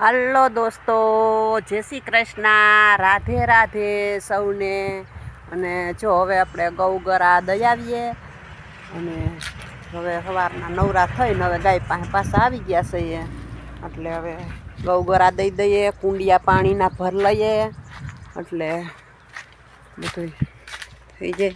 Hello દોસ્તો, જય શ્રી કૃષ્ણ, રાધે રાધે સૌને. અને જો હવે આપણે ગૌગરા દઈ આવીએ. અને હવે સવારના નવરા થઈને હવે ગાય પાસે પાછા આવી ગયા છે એ એટલે હવે ગૌગરા દઈ દઈએ, કુંડિયા પાણીના ભર લઈએ. એટલે બધું થઈ જાય.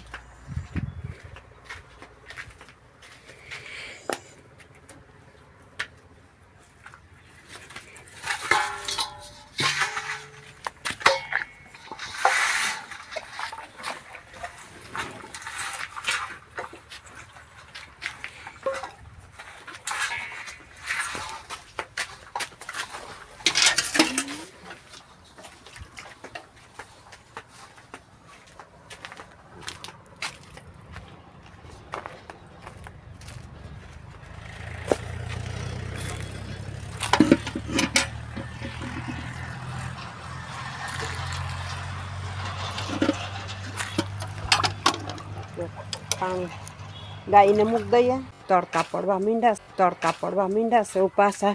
પાણી ગાયને મૂક દઈએ તડકા પડવા મીંડા તડકા પડવા મીંડા છે ઉપાસા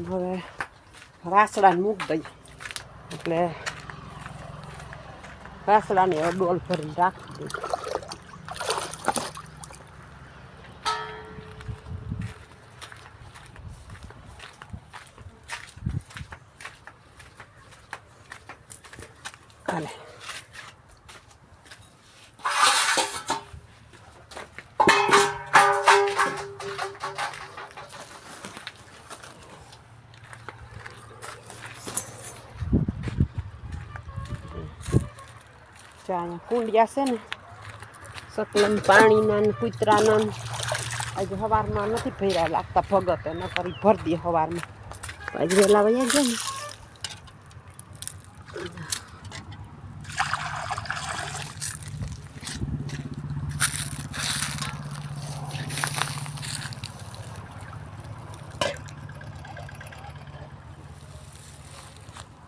હવે રાસડાને મૂક દઈએ એટલે રાસડાને ડોલ ભરીને રાખી દઈએ ચાયા કુંડિયા છે ને સકલન પાણીના ને કૂતરાના આજે સવારમાં નથી ભર્યા લાગતા ભગત ન કરી ભર દે સવારમાં આજે વહેલા વયા ગયા ને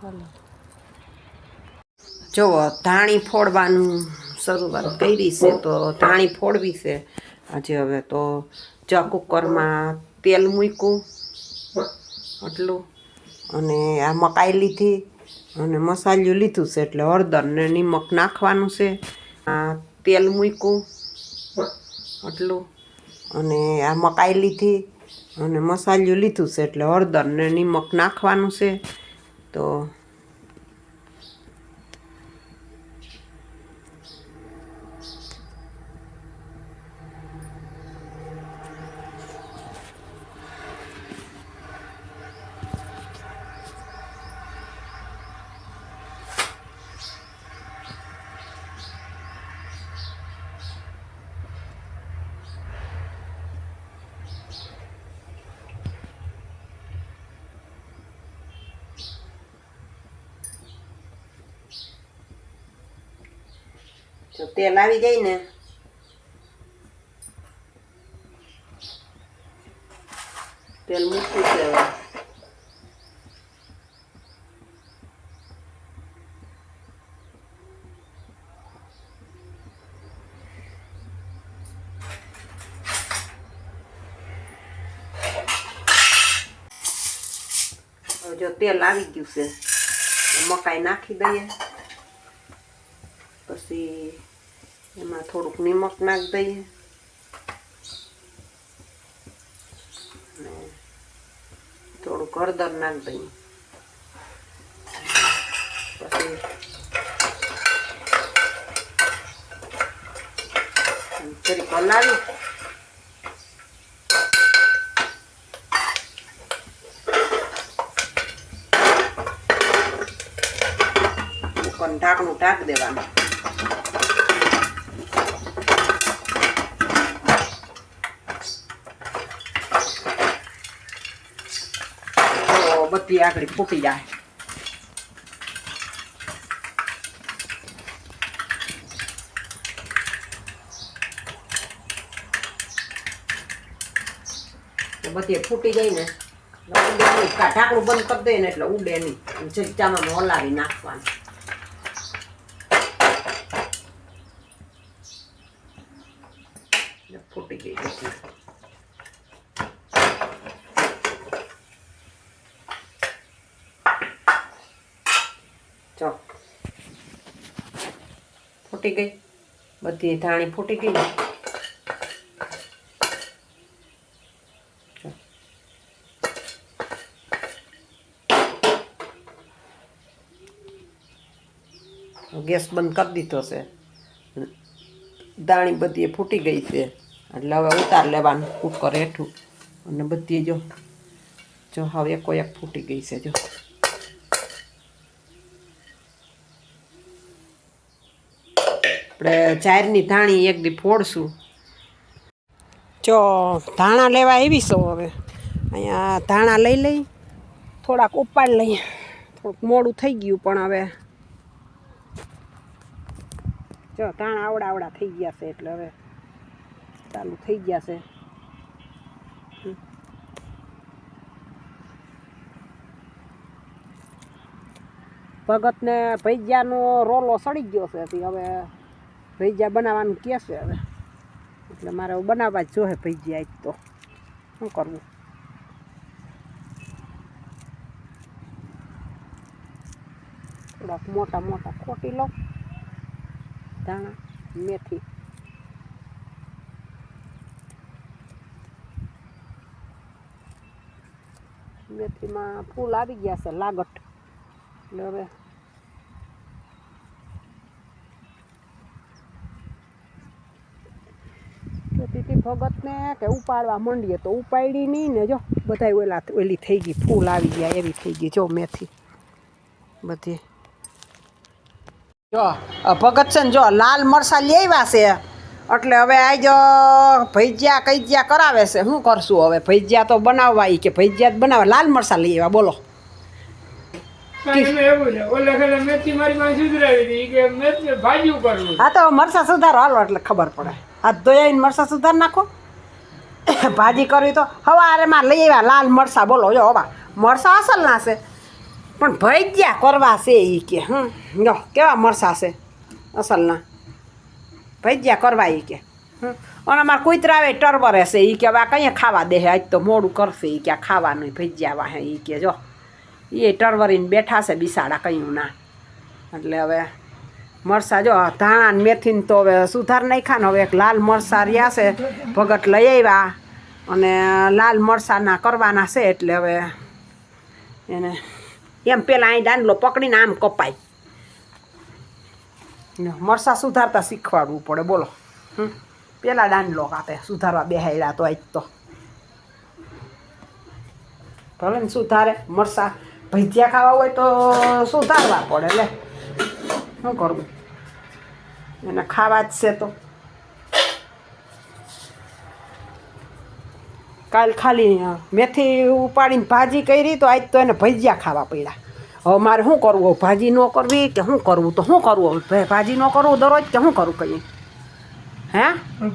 હાલો જુઓ ધાણી ફોડવાનું શરૂઆત કરી છે, તો ધાણી ફોડવી છે. આજે હવે તો ચા કુકરમાં તેલ મૂક્યું, આટલું. અને આ મકાઈ લીધી, અને મસાલિયું લીધું છે, એટલે હળદર ને નિમક નાખવાનું છે. આ તેલ મૂક્યું, આટલું. અને આ મકાઈ લીધી, અને મસાલિયું લીધું છે, એટલે હળદર ને નિમક નાખવાનું છે. તો જો તેલ આવી જાય ને તેલ મૂકવું છે હવે જો તેલ આવી ગયું છે મકાઈ નાખી દઈએ પછી એમાં થોડુંક નિમક નાખી દઈએ. થોડુંક હળદર નાખી દઈએ. પછી જરીક હલાવી. ઢાંકણું ઢાંક દેવાનું. બધી આગળ ફૂટી જાય બધી ફૂટી જાય ને ઢાંકણું બંધ કરી દે ને એટલે ઉડે નહીં જગ્યામાં હલાવી નાખવાનું એટલે ફૂટી ગઈ બધી ચો ફૂટી ગઈ. બધી ધાણી ફૂટી ગઈ ગેસ બંધ કરી દીધો છે. દાણી બધી ફૂટી ગઈ છે. એટલે હવે ઉતાર લેવાનું કુકર હેઠું. અને બધી જો જો હવે એકો ફૂટી ગઈ છે, જો. આપણે ચારની ધાણી એક દી ફોડશું. જો, ધાણા લેવા આવી છો હવે. અહીંયા ધાણા લઈ લઈ, થોડાક ઉપાડ લઈએ. થોડુંક મોડું થઈ ગયું પણ હવે. જો, ધાણા આવડા આવડા થઈ ગયા છે એટલે હવે ચાલુ થઈ ગયા છે. ભગતને ભૈજાનો રોલો સડી ગયો છે હવે. ભૈજા બનાવવાનું કહે છે હવે. એટલે મારે બનાવવા જ જોહે ભૈજા આજ તો. શું કરવું? થોડાક મોટા મોટા ખોટી લો ધાણા, મેથી. મેથીમાં ફૂલ આવી ગયા છે લાગટ. એટલે હવે કહેતી ભગતને કે ઉપાડવા માંડીએ તો ઉપાડી નહીં ને જો બધા ઓલા ઓલી થઈ ગઈ ફૂલ આવી ગયા એવી થઈ ગઈ જો મેથી. બધી. જો આ ભગત છે ને જો લાલ મરસા લેવા છે. એટલે હવે આજ ભૈજ્યા કૈજ્યા કરાવે છે. શું કરશું હવે? ભૈજ્યા તો બનાવવા કે ભૈજ્યા જ બનાવે. લાલ મરસા લઈ આવ્યા બોલો. હા તો મરસા સુધારો. હાલો એટલે ખબર પડે. હાથ ધોઈને મરસા સુધાર નાખો. ભાજી કરવી તો હવારેમાં લઈ આવ્યા, લાલ મરસા બોલો, જો, હવા. મરસા અસલના છે. પણ ભૈજ્યા કરવા છે એ કે હં જો, કેવા મરસા છે? અસલના ભૈજ્યા કરવા એ કે અને અમારા કુતરા આવે ટરબરે છે એ કે આ કઈ ખાવા દે આજ તો મોડું કરશે એ કે, આ ખાવાનું ભૈજ્યા વાહે એ કે, જો. એ ટરવરીને બેઠા છે બિસાડા કયું ના. એટલે હવે મરસા જો ધાણા ને મેથીને તો હવે સુધાર નાખ્યા ને હવે એક લાલ મરસા રહ્યા છે. ભગત લઈ આવ્યા અને લાલ મરસાના કરવાના છે એટલે હવે એને એમ પેલા અહીં દાંડલો પકડીને આમ કપાય. મરસા સુધારતા શીખવાડવું પડે, બોલો. હમ. પેલા દાંડલો કાપે, સુધારવા બેહાડ્યા તો આજ તો. ભલે ને સુધારે, મરસા ભજીયા ખાવા હોય તો સુધારવા પડે, લે. શું કરવું? એને ખાવા જ છે તો કાલ ખાલી મેથી ઉપાડીને ભાજી કરી તો આજ તો એને ભજીયા ખાવા પડ્યા. હવે મારે શું કરવું? ભાજી ન કરવી કે શું કરવું? તો શું કરવું? ભાજી ન કરવું દરરોજ કે શું કરું કહીએ? હે?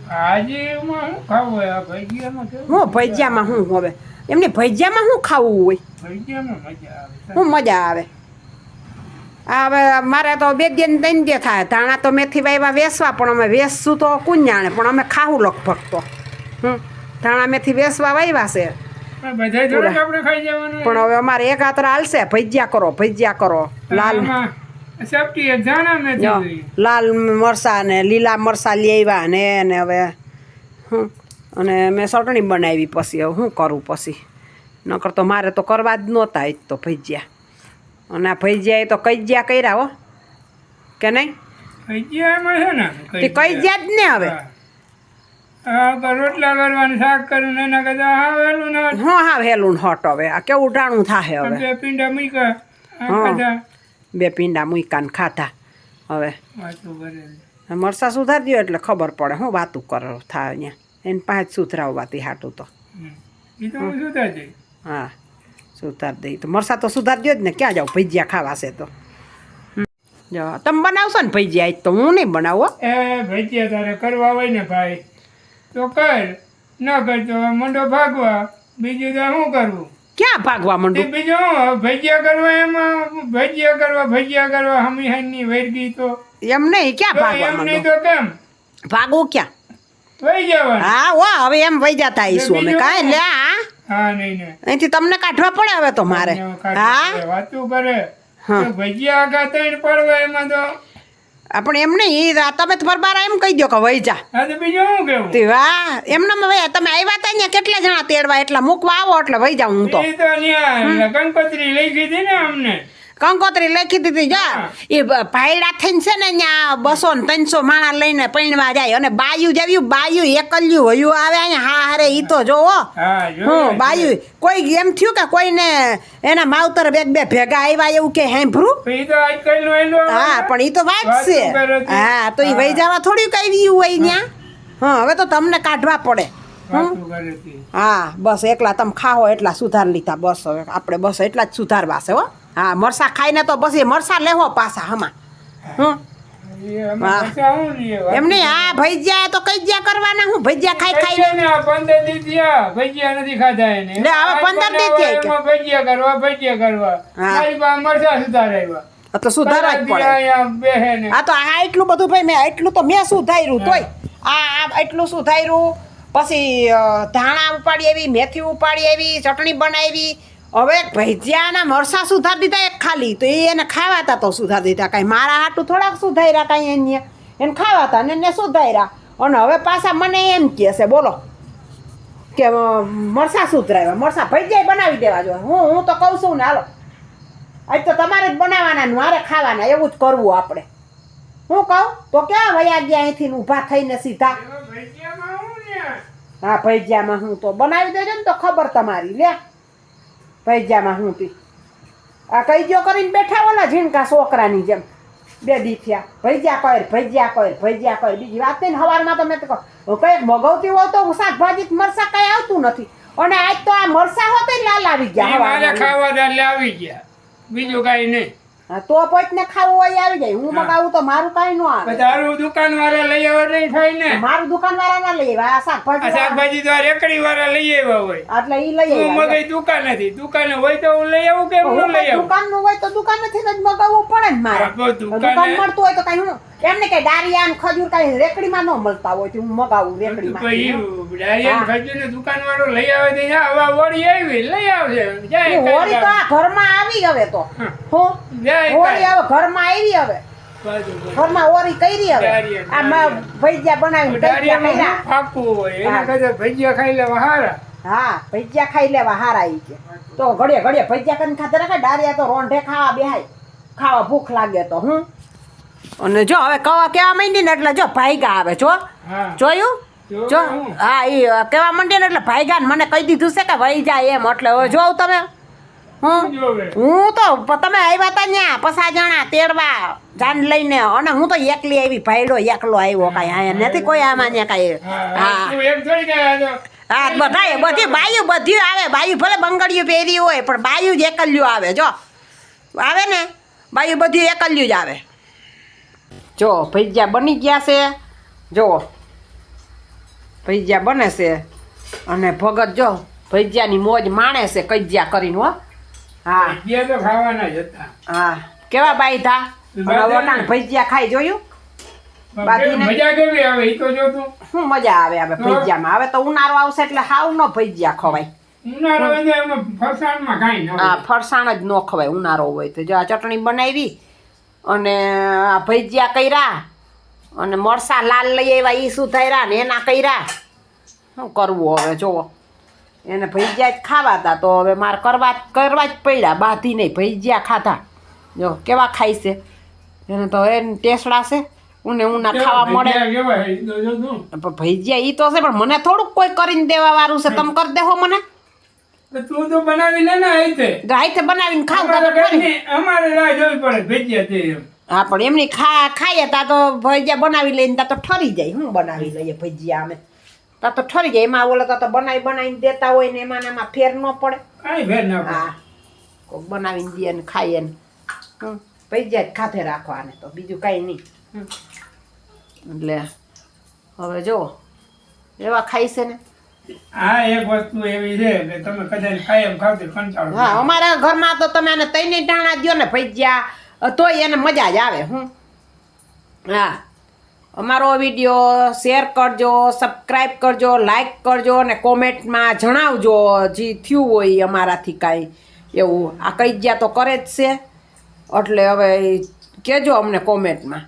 ભાજીમાં શું ખાવું હોય? ભજીયામાં હું ભજીયામાં શું હવે? એમને ભજીયામાં શું ખાવું હોય? ભજીયામાં મજા આવે. શું મજા આવે? હવે મારે તો બે દિન ત્રણ દે થાય. ધાણા તો મેથી વાવ્યા વેસવા પણ અમે વેસશું તો કું જાણે પણ અમે ખાવું લગભગ તો. હમ. ધાણા મેથી વેસવા વાવ્યા છે. પણ હવે અમારે એક હાથ હાલશે. ભજીયા કરો ભજીયા કરો. લાલ. લાલ મરસા ને લીલા મરસા આવ્યા ને એને હવે અને મેં ચટણી બનાવી પછી. હવે શું કરું પછી? નકર તો મારે તો કરવા જ નહોતા જ તો ભજીયા. અને આ ભજીયા તો કૈજ્યા કર્યા હો. કે નહીં? તે કૈજ્યા. જ ને હવે રોટલા કરવાનું શાક કરવું એના કરતા હા વહેલું ના હું હટ હવે. આ કેવું ટાણું થાય હવે? બે પીંડા મૂક્યા હા. બે પીંડા મૂક્યા ને ખાતા હવે. મરસા સુધારી દો એટલે ખબર પડે હું વાતું કરો થાય અહીંયા. એને પાંચ સુધરાવવાથી હાટું તો. હા. સુધાર દઈ તો મરસા તો સુધારજો જ ને. ક્યાં જાવ ભજીયા ખાવા છે તો. જો તમે બનાવશો ને ભજીયા આજ તો હું નહીં બનાવો એ ભજીયા તારે કરવા હોય ને ભાઈ તો કર. ન કર તો મંડો ભાગવા. બીજું તો શું કરવું ક્યાં ભાગવા માંડું? બીજું? ભજીયા કરવા એમાં ભજીયા કરવા ભજીયા કરવા હમી હાની વૈરગી તો. એમ નહીં ક્યાં ભાગવા એમ નહીં તો કેમ? ભાગવું ક્યાં? વહી જવાનું. હા વા હવે એમ વહી જતા આવીશું અમે. કાંઈ લે હા નહીં નહીં. અહીંથી તમને કાઢવા પડે હવે તો મારે. હા. વાતું કરે? તો ભજીયા આખા ત્રણ પડવા એમાં તો. આપણે એમ નહીં તમે ફરબારા એમ કહી દો કે વહી જા. તો વાહ એમનામાં ભાઈ તમે આવ્યા હતા અહીંયા કેટલા જણા તેડવા એટલા મૂકવા આવો એટલે વહી જાઉં હું તો. કંકોત્રી લઈ દીધી ને અમને. કંકોત્રી લખી દીધી જા. એ ભાઈડા થઈને છે ને અહીંયા બસો ને ત્રણસો માણા લઈને પૈણવા જાય. અને બાયું જેવી બાયું એકલ્યું વયું આવે અહીંયા હા હારે ઈ તો જોવો. હા બાયું. કોઈ એમ થયું કે કોઈને એના માવતર બે બે ભેગા આવ્યા એવું કે એ એનું હા પણ ઈ તો વાત છે. હા તો એ વહી જવા થોડી કઈ હોય ત્યાં? હા. હવે તો તમને કાઢવા પડે. હા બસ એકલા તમે ખાઓ એટલા સુધાર લીધા. બસ હવે આપણે બસ એટલા જ સુધારવા છે હો. હા મરસા ખાઈને તો પછી મરસા લેવો પાછા હમા? લઈએ? એમ નહીં હા ભજીયા તો કઈ જ્યાં કરવાના? હું ભજીયા ખાઈ આ પંદર દી થયા, ભજીયા નથી ખાધા એને. એટલે હવે આ પંદર દી થયા ભજીયા કરવા ભજીયા કરવા. હા. મારી પાસે મરચાં સુધારાવ્યા. આ તો સુધારા જ પડે. આ તો આ એટલું બધું ભાઈ મેં એટલું તો મેં સુધાર્યું તોય. આ આ એટલું સુધાર્યું. પછી ધાણા ઉપાડી આવી મેથી ઉપાડી આવી ચટણી બનાવી. હવે ભજીયાના મરસા સુધાર દીધા એક ખાલી તો એ એને ખાવાતા તો સુધાર દીધા કાંઈ. મારા હાટું થોડાક સુધાર્યા કાંઈ એને. એને ખાવાતા ને એને સુધાર્યા. અને હવે પાછા મને એમ કહે છે બોલો કે મરસા સુધરાવ્યા. મરસા ભજીયા બનાવી દેવા જોઈએ. હું હું તો કહું છું ને હાલો. આજ તો તમારે જ બનાવવાના મારે ખાવાના એવું જ કરવું આપણે. હું કહું? તો ક્યાં વયા ગયા અહીંથી ઊભા થઈને સીધા? ભજીયામાં હા ભૈજામાં હું તો બનાવી દેજો ને તો ખબર તમારી લે ભૈજામાં હું તી આ કઈ જો કરીને બેઠા ઓલા ઝીણકા છોકરાની જેમ. બે દી થયા. ભૈજા કર ભૈજા કર ભૈજા કર બીજી વાત નહીં સવારમાં તમે મેં તો કહું, કંઈક મગાવતી હોય તો શાકભાજી મરસા કઈ આવતું નથી. અને આજ તો આ મરસા હોતે લાલ આવી ગયા ખાવા હતા આવી ગયા. બીજું કાંઈ નહીં. તો પોતને ખાવું હોય આવી જાય. હું મગાવું તો મારું કઈ ન આવે. તારું દુકાન વાળા લઈ આવે નહીં થાય ને? મારું દુકાન વાળા ના લઈ આવ્યા. આ આ શાકભાજી. શાકભાજી તો રેકડી વાળા લઈ આવ્યા હોય. એટલે ઈ લઈ આવ્યા મગઈ દુકાન નથી. દુકાને હોય તો હું લઈ આવું કે હું લઈ આવું? દુકાનનું હોય તો દુકાન નથી જ મગાવવું પડે ને મારે. દુકાન મળતું હોય તો કઈ હું એમને કે ડારિયા ને ખજૂર કઈ રેકડીમાં ન મળતા હોય હું મગાવું રેકડીમાં. ખજૂર ને દુકાન વાળો લઈ આવે તે હવે વળી આવી લઈ આવશે હોળી તો આ ઘરમાં આવી હવે તો. હો. હોળી. હવે ઘરમાં આવી હવે. ઘરમાં ઓરી કરી હવે. આ ભજીયા બનાવી ભજીયા ફાકવું હોય એના. કરતા ભજીયા ખાઈ લેવા હારા. હા ભજીયા ખાઈ લેવા હારા ઈ કે. તો ઘડીએ ઘડીએ ભજીયા કરીને ખાતા રાખે ડારિયા તો રોંઢે ખાવા બેહાય. ખાવા ભૂખ લાગે તો હું અને જો હવે કવા કેવા માંડી ને એટલે જો ભાઈગા આવે જો. જોયું? જો હા. એ કેવા માંડી ને એટલે ભાઈગા ને મને કહી દીધું છે કે વહી જાય એમ એટલે હવે જોઉં તમે. હું? હું તો તમે આવ્યા હતા ત્યાં પસા જણા તેડવા જાન લઈને અને હું તો એકલી આવી ભાઈડો એકલો આવ્યો કાંઈ અહીંયા નથી કોઈ આમાં ત્યાં કાંઈ. હા હા બધાય બધી બાયું બધી આવે બાયું ભલે બંગડીયું પહેરી હોય પણ બાયું જ એકલ્યું આવે જો. આવે ને? બાયું બધું એકલ્યું જ આવે. જો ભજીયા બની ગયા છે. જો ભજીયા બને છે. અને ભગત જો ભજીયાની મોજ માણે છે કજિયા કરીને હો. હા. તો ખાવાના જ હતા. હા. કેવા બાઈધા થા? વટાણ ભજીયા ખાઈ જોયું? મજા કેવી આવે? એ તો જો તું શું મજા આવે હવે ભજીયામાં? હવે તો ઉનાળો આવશે એટલે હાવ નો ભજીયા ખવાય. ઉનાળો હોય તો એમાં ફરસાણમાં કાંઈ ન આ ફરસાણ જ ન ખવાય ઉનાળો હોય તો. જો આ ચટણી બનાવી અને આ ભજીયા કર્યા અને મરસા લાલ લઈ આવ્યા એ શું સુધાર્યા ને એના કર્યા? શું કરવું હવે જુઓ એને ભજીયા જ ખાવા હતા તો હવે મારે કરવા કરવા જ પડ્યા બાધી નહીં ભજીયા ખાધા. જો કેવા ખાય છે? એને તો એને ટેસડા છે ઉને ઉના ખાવા મળે. ભજીયા એ તો છે પણ મને થોડુંક કોઈ કરીને દેવા વાળું છે તમે કરી દેહો મને. તો તું બનાવી લે ને આ રીતે. રાઈતે બનાવીને ખાવ તો અમારે રાહ જોવી પડે ભેજ્યા તે એમ. હા પણ એમની ખા ખાઈએ તા તો ભજીયા બનાવી લઈને તા તો ઠરી જાય હું બનાવી લઈએ ભજીયા અમે તા તો ઠરી જાય એમાં ઓલા તા તો બનાવી બનાવીને દેતા હોય ને એમાં એમાં ફેર ન પડે કાંઈ ફેર ન પડે. હા કોક બનાવીને દે ને ખાઈએ ને હમ ભજીયા જ ખાધે રાખવાને તો બીજું કાંઈ નહીં. એટલે હવે જો એવા ખાઈશે છે ને આ એક વસ્તુ એવી છે કે તમે કદાચ કાયમ ખાવતી કંટાળો હા અમારા ઘરમાં તો તમે એને તઈને ટાણા દો ને ભજીયા તોય એને મજા જ આવે હું. હા. અમારો વીડિયો શેર કરજો સબસ્ક્રાઈબ કરજો લાઈક કરજો અને કોમેન્ટમાં જણાવજો જે થયું હોય અમારાથી કાંઈ એવું. આ કઈ ગયા તો કરે જ છે. એટલે હવે કહેજો અમને કોમેન્ટમાં.